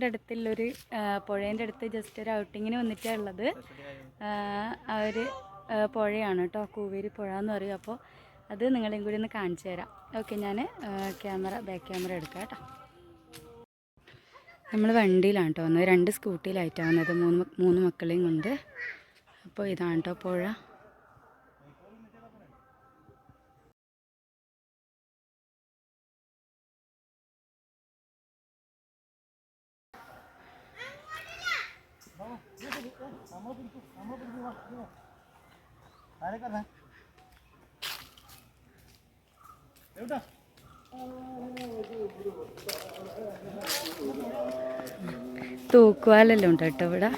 വീടിന്റെ അടുത്തുള്ളൊരു പുഴേന്റെ അടുത്ത് ജസ്റ്റ് ഒരു ഔട്ടിങ്ങിന് വന്നിട്ടാണ് ഉള്ളത്. ആ ഒരു പുഴയാണ് കേട്ടോ കൂവേരി പുഴ എന്ന് പറയും. അപ്പോൾ അത് നിങ്ങളെയും കൂടി ഒന്ന് കാണിച്ചു തരാം. ഓക്കെ ഞാൻ ക്യാമറ ബാക്ക് ക്യാമറ എടുക്കാം കേട്ടോ നമ്മൾ വണ്ടിയിലാണ് കേട്ടോ വന്നത്. രണ്ട് സ്കൂട്ടിയിലായിട്ടാണ് വന്നത്. മൂന്ന് മൂന്ന് മക്കളെയും കൊണ്ട്. അപ്പോൾ ഇതാണ് കേട്ടോ പുഴ. തൂക്കുവാലെല്ലാം ഉണ്ട് കേട്ടോ ഇവിടെ.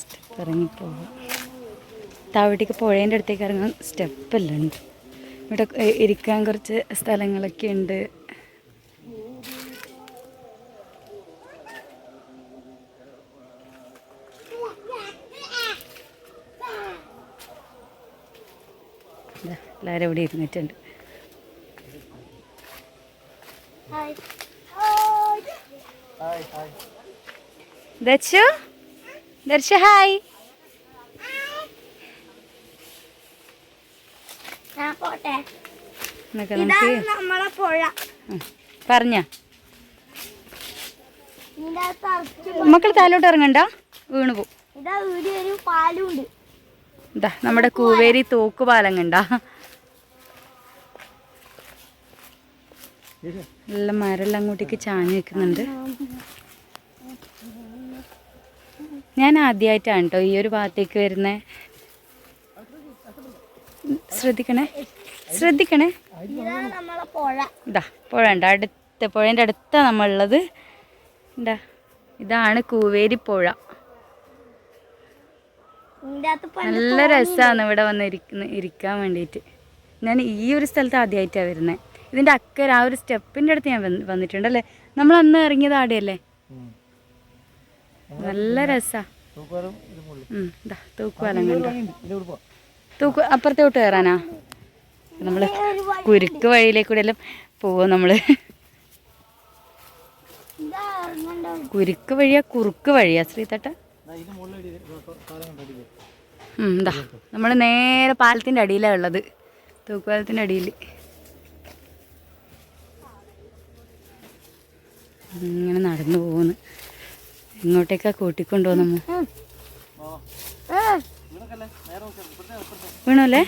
സ്റ്റെപ്പ് ഇറങ്ങിപ്പോകും താവട്ടിക്ക് പുഴേന്റെ അടുത്തേക്ക് ഇറങ്ങാൻ സ്റ്റെപ്പെല്ലാം ഉണ്ട്. ഇവിടെ ഇരിക്കാൻ കുറച്ച് സ്ഥലങ്ങളൊക്കെ ഉണ്ട്. എല്ലാവരും ഇവിടെ ഇരുന്നിട്ടുണ്ട്. ദർശു? ദർശ ഹായ് പറഞ്ഞ. മക്കൾ താലോട്ട് ഇറങ്ങണ്ട. വീണു പോകും ഇതാ നമ്മുടെ കൂവേരി തൂക്കുപാലം കണ്ട നല്ല മരെല്ലാം അങ്ങോട്ടേക്ക് ചാഞ്ഞ് നിൽക്കുന്നുണ്ട്. ഞാൻ ആദ്യമായിട്ടാണ് കേട്ടോ ഈ ഒരു ഭാഗത്തേക്ക് വരുന്നേ. ശ്രദ്ധിക്കണേ? ശ്രദ്ധിക്കണേ? ഇതാ പുഴ ഉണ്ട്. അടുത്ത പുഴേന്റെ അടുത്താണ് നമ്മളുള്ളത്. എന്താ ഇതാണ് കൂവേരി പുഴ. നല്ല രസമാണ് ഇവിടെ വന്ന് ഇരിക്കുന്ന ഇരിക്കാൻ വേണ്ടിയിട്ട്. ഞാൻ ഈ ഒരു സ്ഥലത്ത് ആദ്യമായിട്ടാണ് വരുന്നത് ഇതിന്റെ അക്കര ആ ഒരു സ്റ്റെപ്പിന്റെ അടുത്ത് ഞാൻ വന്നിട്ടുണ്ട് അല്ലേ നമ്മൾ അന്ന് ഇറങ്ങിയത് ആടെയല്ലേ? നല്ല രസാ. തൂക്കുവാലം കണ്ടോ? തൂക്ക് അപ്പുറത്തോട്ട് കയറാനാ? നമ്മൾ കുരുക്ക് വഴിയിലേക്കൂടെ എല്ലാം പോവും നമ്മൾ കുരുക്ക് വഴിയാ കുറുക്ക് വഴിയാ ശ്രീതട്ട? എന്താ നമ്മൾ നേരെ പാലത്തിന്റെ അടിയിലാണ് ഉള്ളത്. തൂക്കുപാലത്തിന്റെ അടിയിൽ. ഇങ്ങനെ നടന്നു പോകുന്നു ഇങ്ങോട്ടേക്കാ കൂട്ടിക്കൊണ്ടുപോകുന്നു വീണല്ലേ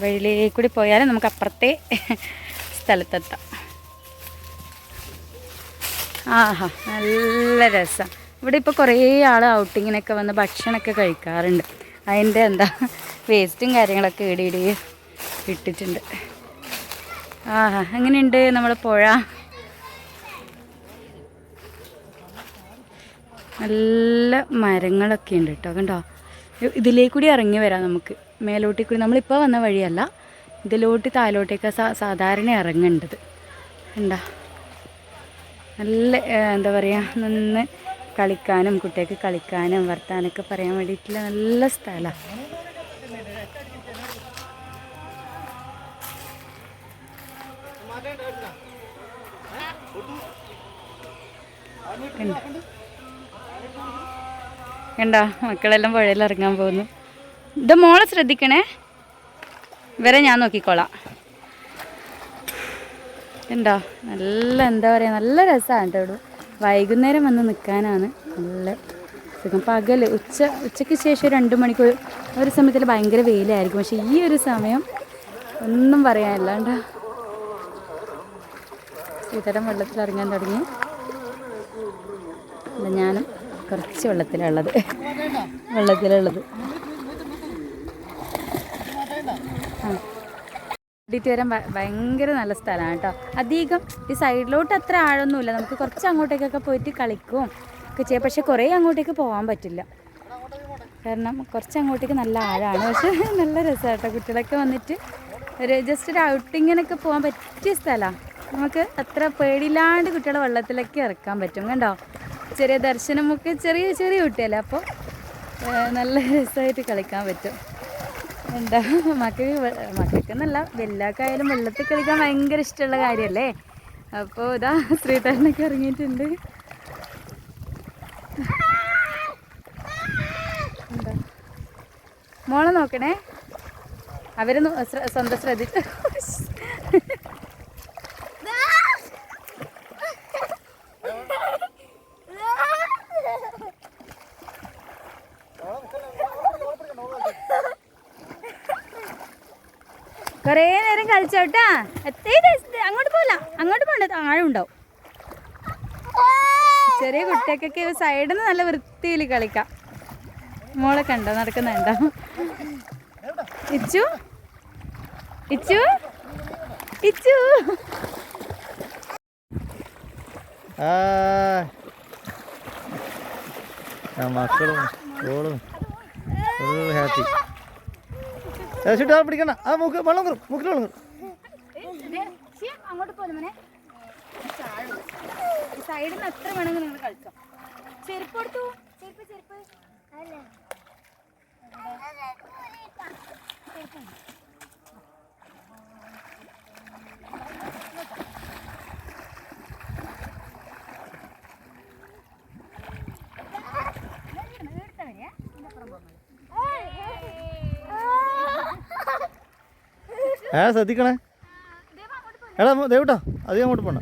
പോയാൽ വഴിയിലേക്ക് കൂടി പോയാൽ നമുക്ക് അപ്പുറത്തെ സ്ഥലത്തെത്താം. ആഹാ നല്ല രസം. ഇവിടെ ഇപ്പോൾ കുറേ ആൾ ഔട്ടിങ്ങിനൊക്കെ വന്ന് ഭക്ഷണമൊക്കെ കഴിക്കാറുണ്ട്. അതിന്റെ എന്താ വേസ്റ്റും കാര്യങ്ങളൊക്കെ ഇടി ഇടി ഇട്ടിട്ടുണ്ട്. ആ എങ്ങനെയുണ്ട് നമ്മൾ പുഴ? നല്ല മരങ്ങളൊക്കെ ഉണ്ട് കേട്ടോ കണ്ടോ? ഇ- ഇതിലേക്ക് കൂടി ഇറങ്ങി വരാം നമുക്ക്. മേലോട്ടേക്ക് കൂടി നമ്മളിപ്പോൾ വന്ന വഴിയല്ല ഇതിലോട്ട് താലോട്ടേക്ക് സാധാരണ ഇറങ്ങേണ്ടത്. കണ്ടോ? നല്ല എന്താ പറയുക നിന്ന് കളിക്കാനും കുട്ടികൾക്ക് കളിക്കാനും വർത്താനൊക്കെ പറയാൻ വേണ്ടിയിട്ടുള്ള നല്ല സ്ഥലമാണ് കണ്ടോ? മക്കളെല്ലാം പുഴയിൽ ഇറങ്ങാൻ പോകുന്നു. ഇത് മോളെ ശ്രദ്ധിക്കണേ? വരെ ഞാൻ നോക്കിക്കോളാം. ഉണ്ടോ നല്ല എന്താ പറയുക നല്ല രസമാണ് കേട്ടോ ഇവിടെ. വൈകുന്നേരം വന്ന് നിൽക്കാനാണ് നല്ല സുഖം. പകൽ ഉച്ച ഉച്ചയ്ക്ക് ശേഷം രണ്ട് മണിക്കൂർ ഒരു സമയത്തിൽ ഭയങ്കര വെയിലായിരിക്കും. പക്ഷേ ഈ ഒരു സമയം ഒന്നും പറയാനില്ല കണ്ടോ സീതരം വെള്ളത്തിൽ ഇറങ്ങാൻ തുടങ്ങി. ഞാനും കുറച്ച് വെള്ളത്തിലുള്ളത് വെള്ളത്തിലുള്ളത് വരാൻ ഭയങ്കര നല്ല സ്ഥലമാണ് കേട്ടോ. അധികം ഈ സൈഡിലോട്ട് അത്ര ആഴൊന്നുമില്ല നമുക്ക് കുറച്ച് അങ്ങോട്ടേക്കൊക്കെ പോയിട്ട് കളിക്കും ഒക്കെ ചെയ്യാം. പക്ഷെ കുറേ അങ്ങോട്ടേക്ക് പോകാൻ പറ്റില്ല. കാരണം കുറച്ച് അങ്ങോട്ടേക്ക് നല്ല ആഴമാണ്. പക്ഷെ നല്ല രസമാണ് കേട്ടോ. കുട്ടികളൊക്കെ വന്നിട്ട് ഒരു ജസ്റ്റ് ഒരു ഔട്ടിങ്ങിനൊക്കെ പോകാൻ പറ്റിയ സ്ഥലമാണ് നമുക്ക് അത്ര പേടിയില്ലാണ്ട് കുട്ടികളെ വെള്ളത്തിലൊക്കെ ഇറക്കാൻ പറ്റും. കണ്ടോ? ചെറിയ ദർശനമൊക്കെ ചെറിയ ചെറിയ കുട്ടിയല്ലേ അപ്പോൾ നല്ല രസമായിട്ട് കളിക്കാൻ പറ്റും. എന്താ മക്കൾക്ക് മക്കൾക്കെന്നല്ല വല്ലാക്കായാലും വെള്ളത്തിൽ കളിക്കാൻ ഭയങ്കര ഇഷ്ടമുള്ള കാര്യമല്ലേ? അപ്പോൾ ഇതാ ശ്രീധരനൊക്കെ ഇറങ്ങിയിട്ടുണ്ട്. എന്താ? മോളെ നോക്കണേ. ശ്ര- സ്വന്തം ശ്രദ്ധിച്ച് കുറേ നേരം കളിച്ചോട്ടാ അങ്ങോട്ട് പോല അങ്ങോട്ട് പോണ്ട താഴെ ഉണ്ടാവും. ചെറിയ കുട്ടിയൊക്കെ സൈഡിൽ നിന്ന് നല്ല വൃത്തിയിൽ കളിക്കാം. മോളെ കണ്ടോ നടക്കുന്നുണ്ടോ ഇച്ചു? ഇച്ചു? ഇച്ചു? മക്കളും ഫുൾ ഹാപ്പി ചേട്ടാ പിടിക്കണ്ട. ആ മൂക്ക് വെള്ളം കയറും മൂക്കിൽ വെള്ളം കയറും അങ്ങോട്ട് പോലെ മോനെ സൈഡിൽ നിന്ന് എത്ര വേണമെങ്കിൽ നിങ്ങൾ കളിക്കാം ചെരുപ്പ് കൊടുത്തു. ചെരുപ്പ് ചെരുപ്പ്. ആ ശ്രദ്ധിക്കണേ. എടാ ദേവിട്ടോ അധികം അങ്ങോട്ട് പോണ്ട.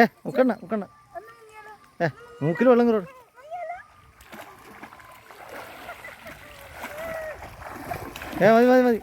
ഏ മുക്കണ്ട മുക്കണ്ട. ഏ മൂക്കിൽ വെള്ളം കയറും. ഏ മതി മതി മതി.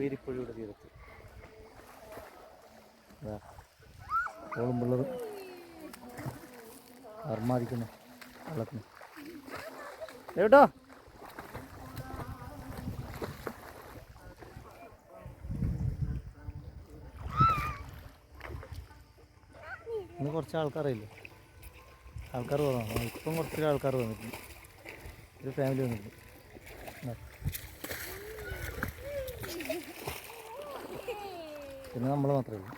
ഊവേരിപ്പുഴയുടെ തീരത്ത്. ഓളും പിള്ളറും അർമാദിക്കുന്നു വെള്ളത്തിന് കേട്ടോ. ഇന്ന് കുറച്ച് ആൾക്കാരില്ലേ ആൾക്കാർ കുറവാണ് ഇപ്പം കുറച്ച് ആൾക്കാർ വന്നിട്ടുണ്ട്. ഒരു ഫാമിലി വന്നിട്ടുണ്ട്. പിന്നെ നമ്മൾ മാത്രമേ ഉള്ളൂ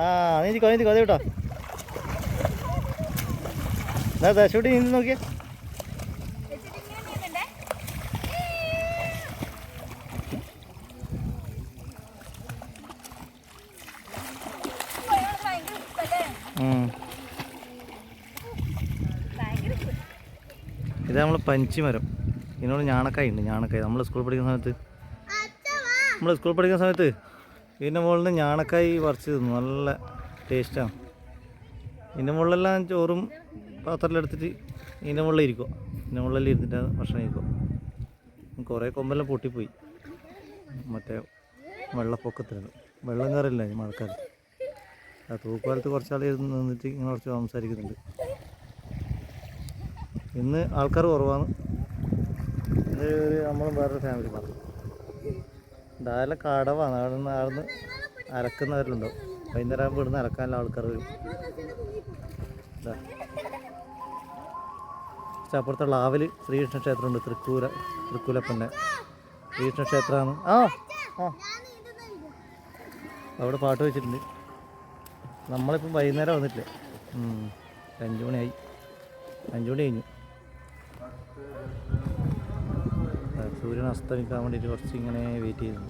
ആ നീ നീന്തിക്കോ അതെ കേട്ടോ. അതെ ഷൂട്ടി നീന്തി നോക്കിയേ. ഇത് നമ്മൾ പഞ്ചിമരം ഇതിനോട് ഞാണക്കായ ഉണ്ട് ഞാണക്കായ. നമ്മൾ സ്കൂളിൽ പഠിക്കുന്ന സമയത്ത്. നമ്മൾ സ്കൂളിൽ പഠിക്കുന്ന സമയത്ത് ഇതിന്റെ മുകളിൽ ഞാണക്കായി പറിച്ച് തിന്നു നല്ല ടേസ്റ്റാണ്. ഇതിന്റെ മുകളിലെല്ലാം ചോറും പാത്രത്തിലെടുത്തിട്ട് ഇതിന്റെ മുകളിൽ ഇരിക്കും. ഇതിന്റെ മുകളിൽ ഇരുന്നിട്ട് ഭക്ഷണം ഇരിക്കും കുറേ കൊമ്പെല്ലാം പൊട്ടിപ്പോയി. മറ്റേ വെള്ളപ്പൊക്കത്തിന് വെള്ളം കയറില്ല ഈ മഴക്കാലത്ത്. ആ തൂക്കുകാലത്ത് കുറച്ചാൾ ഇരുന്ന് നിന്നിട്ട് ഇങ്ങനെ കുറച്ച് സംസാരിക്കുന്നുണ്ട്. ഇന്ന് ആൾക്കാർ കുറവാണ്. ഒരു നമ്മളും വേറൊരു ഫാമിലി മാത്രം ഇതായാലും കടവാണ്. അവിടെ നിന്ന് അവിടെ നിന്ന് അലക്കുന്നവരുണ്ടാവും വൈകുന്നേരം ആകുമ്പോൾ ഇവിടുന്ന് അലക്കാനുള്ള ആൾക്കാർ വരും. അപ്പുറത്തുള്ള ആവൽ ശ്രീകൃഷ്ണ ക്ഷേത്രമുണ്ട്. തൃക്കൂല തൃക്കൂലപ്പന്നെ ശ്രീകൃഷ്ണ ക്ഷേത്രമാണ് ആ ആ. അവിടെ പാട്ട് വെച്ചിട്ടുണ്ട്. നമ്മളിപ്പം വൈകുന്നേരം വന്നിട്ടില്ലേ. അഞ്ച് മണിയായി. അഞ്ച് മണി കഴിഞ്ഞു. സൂര്യൻ അസ്തമിക്കാൻ വേണ്ടിയിട്ട് കുറച്ച് ഇങ്ങനെ വെയിറ്റ് ചെയ്യുന്നു.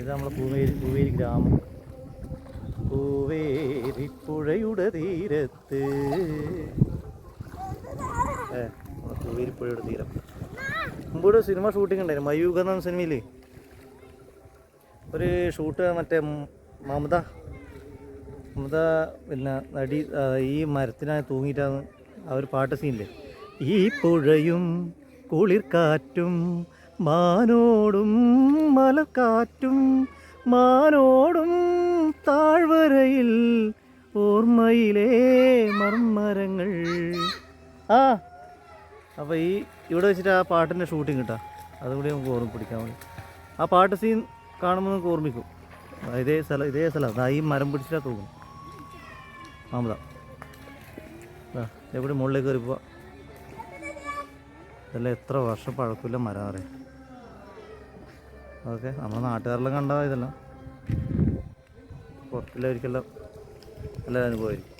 ഇത് നമ്മുടെ പൂവേരി പൂവേരി ഗ്രാമം. പൂവേരി പുഴയുടെ തീരത്ത്. ഏ നമ്മുടെ പൂവേരി പുഴയുടെ തീരം. മുമ്പൊരു സിനിമ ഷൂട്ടിംഗ് ഉണ്ടായിരുന്നു. മയൂഖ എന്ന സിനിമയിൽ ഒരു ഷൂട്ട് മറ്റേ മമത. മമത പിന്നെ നടി ഈ മരത്തിനായി തൂങ്ങിയിട്ടാണ് ആ ഒരു പാട്ട് സീനില്ലേ ഈ പുഴയും കുളിർക്കാറ്റും മാനോടും മലക്കാറ്റും മാനോടും താഴ്വരയിൽ ഓർമ്മയിലെ മർമ്മരങ്ങൾ. ആ അപ്പോൾ ഈ ഇവിടെ വെച്ചിട്ട് ആ പാട്ടിന്റെ ഷൂട്ടിംഗ് കിട്ടാം അതുകൂടി നമുക്ക് ഓർമ്മിപ്പിടിക്കാൻ വേണ്ടി. ആ പാട്ട് സീൻ കാണുമ്പോൾ നമുക്ക് ഓർമ്മിക്കും. ഇതേ സ്ഥലം ഇതേ സ്ഥലം. ഈ മരം പിടിച്ചിട്ടാ തോന്നും മാമത. എവിടെ മുകളിലേക്ക് കയറി പോവാ ഇതെല്ലാം എത്ര വർഷം പഴക്കില്ല മരം അറിയാം? ഓക്കെ നമ്മുടെ നാട്ടുകാരെല്ലാം കണ്ടതാണ് ഇതെല്ലാം. പുറത്തുള്ളവർക്കെല്ലാം നല്ല അനുഭവമായിരിക്കും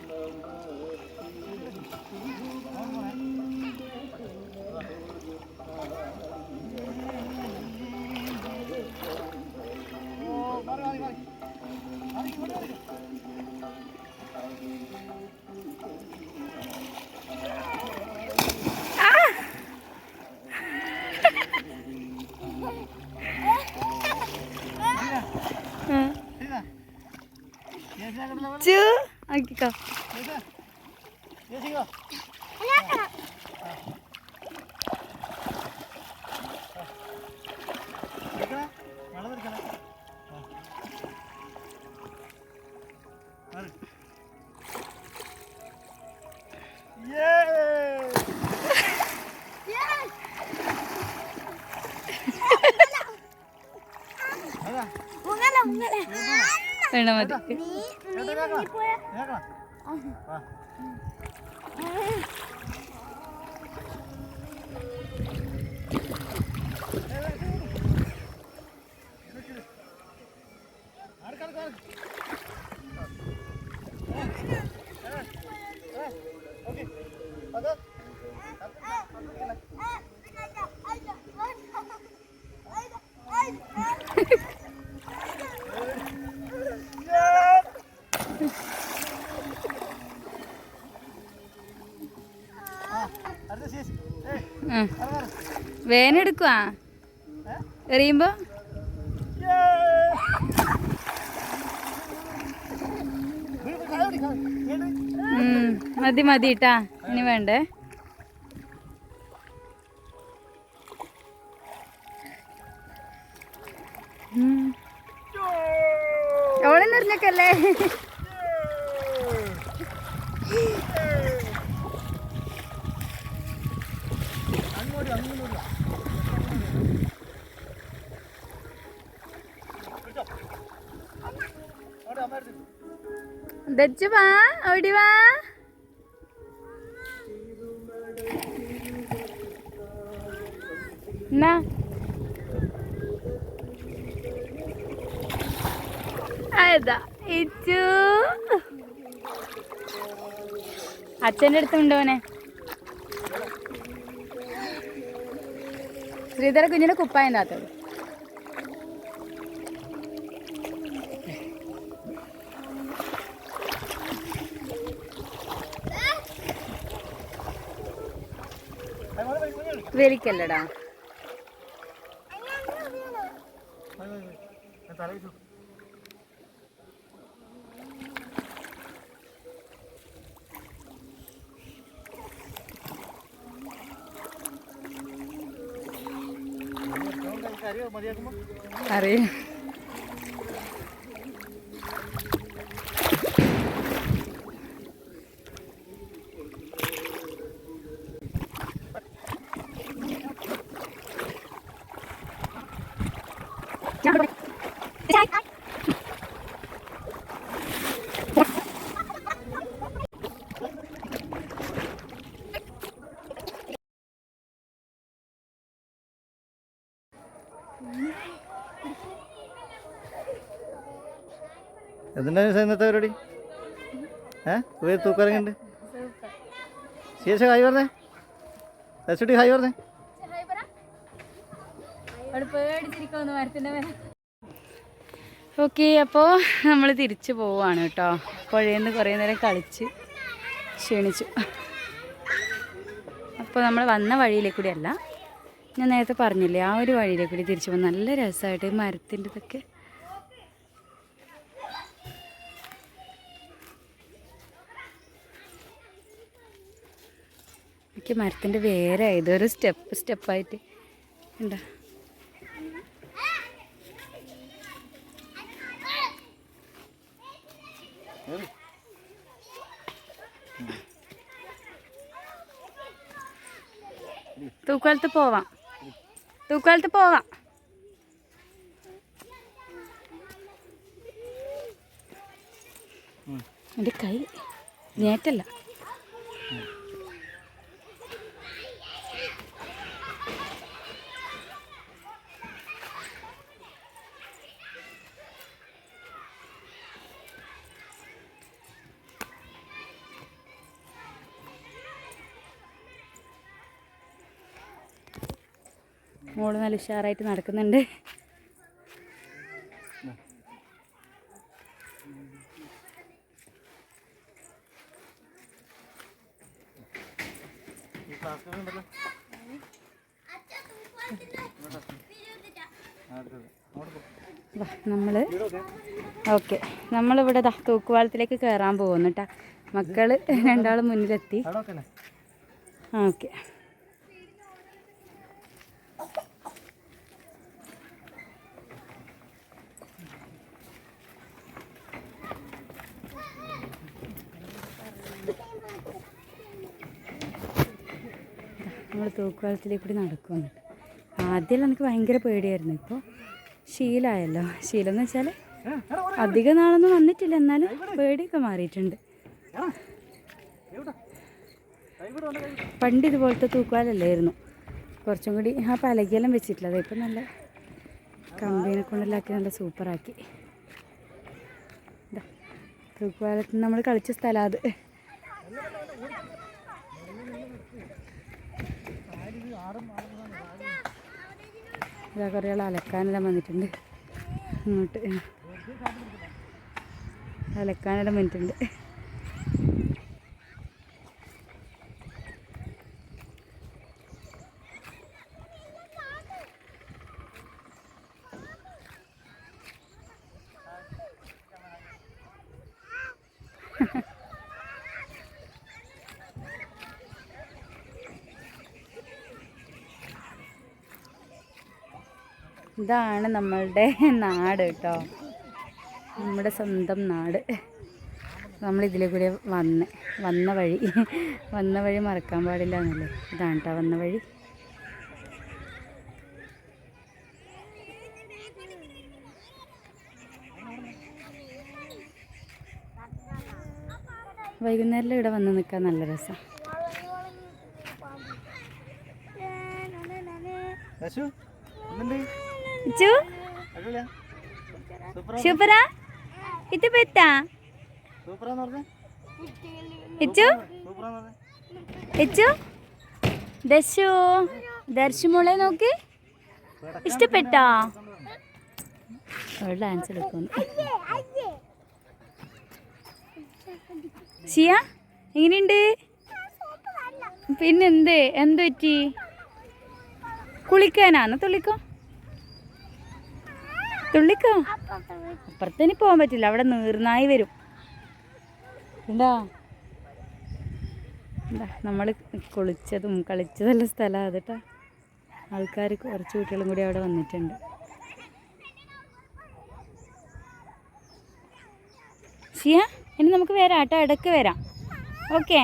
no more tears. വേണ മതി വേനെടുക്കുവാ എറിയുമ്പോ? മതി മതി ഇട്ടാ. ഇനി വേണ്ടേ? ദച്ചു വാ ഓടി വാ. എന്നാ? അതാ ഇച്ചു. അച്ഛന്റെ അടുത്ത് ശ്രീധര കുഞ്ഞിന് കുപ്പായന്റെ അകത്തുള്ളൂ വലിക്കല്ലടാ അറിയാം എന്തിനാ ഇന്നത്തെ പരിപാടി? ഏ? പോയി തൂക്കിറങ്ങിണ്ട്. ശേഷം ഹായ് പറഞ്ഞേ. എസ് ഹായ് പറഞ്ഞേ. ഓക്കെ അപ്പോൾ നമ്മൾ തിരിച്ചു പോവാണ് കേട്ടോ. പുഴയിൽ നിന്ന് കുറേ നേരം കളിച്ച് ക്ഷീണിച്ചു. അപ്പോൾ നമ്മൾ വന്ന അല്ല ഞാൻ നേരത്തെ പറഞ്ഞില്ലേ ആ ഒരു വഴിയിലേക്ക് കൂടി തിരിച്ചു പോകും നല്ല രസമായിട്ട് മരത്തിന്റെ ഇതൊക്കെ എനിക്ക് മരത്തിന്റെ വേരായത് ഇതൊരു സ്റ്റെപ്പ് സ്റ്റെപ്പായിട്ട്. എന്താ തൂക്കാലത്ത് പോവാം. തൂക്കാലത്ത് പോവാം. എന്റെ കൈ നേറ്റല്ല. മോൾ നല്ല ഉഷാറായിട്ട് നടക്കുന്നുണ്ട്. നമ്മൾ ഓക്കെ. നമ്മളിവിടെ തൂക്കുവാളത്തിലേക്ക് കയറാൻ പോകുന്നു കേട്ടോ മക്കൾ രണ്ടാളും മുന്നിലെത്തി. ഓക്കെ. നമ്മൾ തൂക്കുപാലത്തിലേക്ക് കൂടി നടക്കുന്നുണ്ട് ആദ്യം എനിക്ക് ഭയങ്കര പേടിയായിരുന്നു. ഇപ്പോൾ ശീലമായല്ലോ ശീലം എന്ന് വെച്ചാൽ അധികം നാളൊന്നും വന്നിട്ടില്ല. എന്നാലും പേടിയൊക്കെ മാറിയിട്ടുണ്ട്. പണ്ട് ഇതുപോലത്തെ തൂക്കുവാലല്ലായിരുന്നു കുറച്ചും കൂടി ആ പലകിയെല്ലാം വെച്ചിട്ടുള്ളത്. ഇപ്പം നല്ല കമ്പീനെ കൊണ്ടെല്ലാക്കി നല്ല സൂപ്പറാക്കി. തൂക്കുവാലത്ത് നമ്മൾ കളിച്ച സ്ഥലം അത്. ഇതാ കുറേ ആൾ അലക്കാനെല്ലാം വന്നിട്ടുണ്ട്. ഇങ്ങോട്ട്. അലക്കാനെല്ലാം വന്നിട്ടുണ്ട്. ഇതാണ് നമ്മളുടെ നാട് കേട്ടോ. നമ്മുടെ സ്വന്തം നാട്. നമ്മൾ ഇതിലെ കൂടെ വന്ന് വന്ന വഴി വന്ന വഴി മറക്കാൻ പാടില്ല എന്നല്ലേ ഇതാണ് കേട്ടോ വന്ന വഴി. വൈകുന്നേരം ഇവിടെ വന്ന് നിൽക്കാൻ നല്ല രസമാണ് യശു എന്തുണ്ട് സൂപ്പറാ ഇത് പെത്താ സൂപ്പറാന്ന് പറഞ്ഞേ ഇച്ചു ദശു ദർശു? മോളെ നോക്ക്. ഇഷ്ടപ്പെട്ടോ? അവൾ ഡാൻസ് എടുക്കുന്നു. ഷിയ എങ്ങനെയുണ്ട്? പിന്നെന്ത്? എന്ത് പറ്റി? കുളിക്കാനാന്ന് തുള്ളിക്കോ? തുള്ളിക്കോ? അപ്പുറത്തേന് പോകാൻ പറ്റില്ല. അവിടെ നീർനായി വരും. ഉണ്ടോ എന്താ? നമ്മൾ കുളിച്ചതും കളിച്ചതെല്ലാം സ്ഥലമാണ് കേട്ടോ ആൾക്കാർ കുറച്ച് കുട്ടികളും കൂടി അവിടെ വന്നിട്ടുണ്ട്. ഷിയ ഇനി നമുക്ക് വരാം കേട്ടോ ഇടയ്ക്ക് വരാം. ഓക്കെ.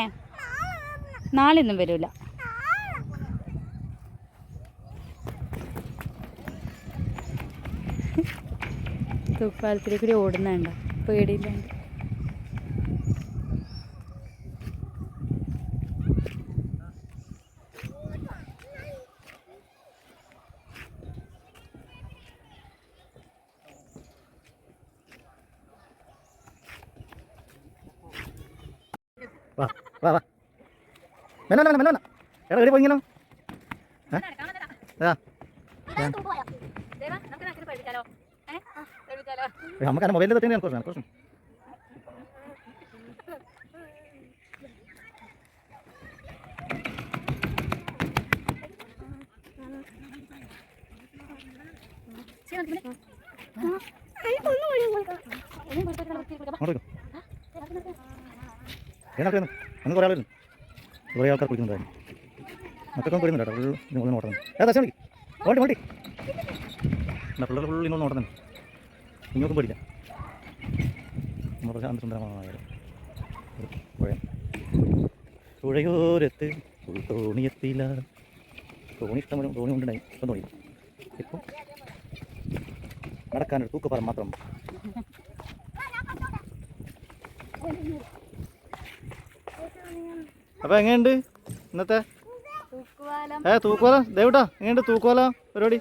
നാളെ ഒന്നും വരില്ല തൂപ്പാലത്തിലേക്ക് കൂടി ഓടുന്നുണ്ട് പേടിയില്ലാണ്ട് വാ വാ വാ. എടാ കയറി പോയിങ്ങനെ ആ നമുക്ക് ആ മൊബൈലിൽ തന്നെ കുറച്ച് കുറച്ച് അങ്ങോട്ട് വെക്കോ ഏതാ അന്ന് കുറേ ആളുണ്ട് കുറേ ആൾക്കാർ കുടിക്കുന്നുണ്ടായിരുന്നു മറ്റൊക്കെ പേടുന്നുണ്ട് കേട്ടോ ഫുൾ ഏതാ ശരി ഓട്ടി ഓട്ടി പിള്ളേർ ഫുൾ ഇന്നൊന്നും ഓട്ടം തന്നെ ഇങ്ങോട്ടും പേടില്ല നമ്മുടെ ശാന്തസുന്ദരമായ പുഴ. പുഴയോരത്ത് തോണിയെത്തിയില്ല. തോണി ഇഷ്ടം തോണി കൊണ്ടുണ്ടായി. ഇപ്പം തോണി. ഇപ്പം നടക്കാനൊരു തൂക്കപ്പറം മാത്രം. അപ്പം എങ്ങനെയുണ്ട് ഇന്നത്തെ? ഏ തൂക്കുവാല ദേവിട്ടാ എങ്ങനെയുണ്ട് തൂക്കുവാല പരിപാടി?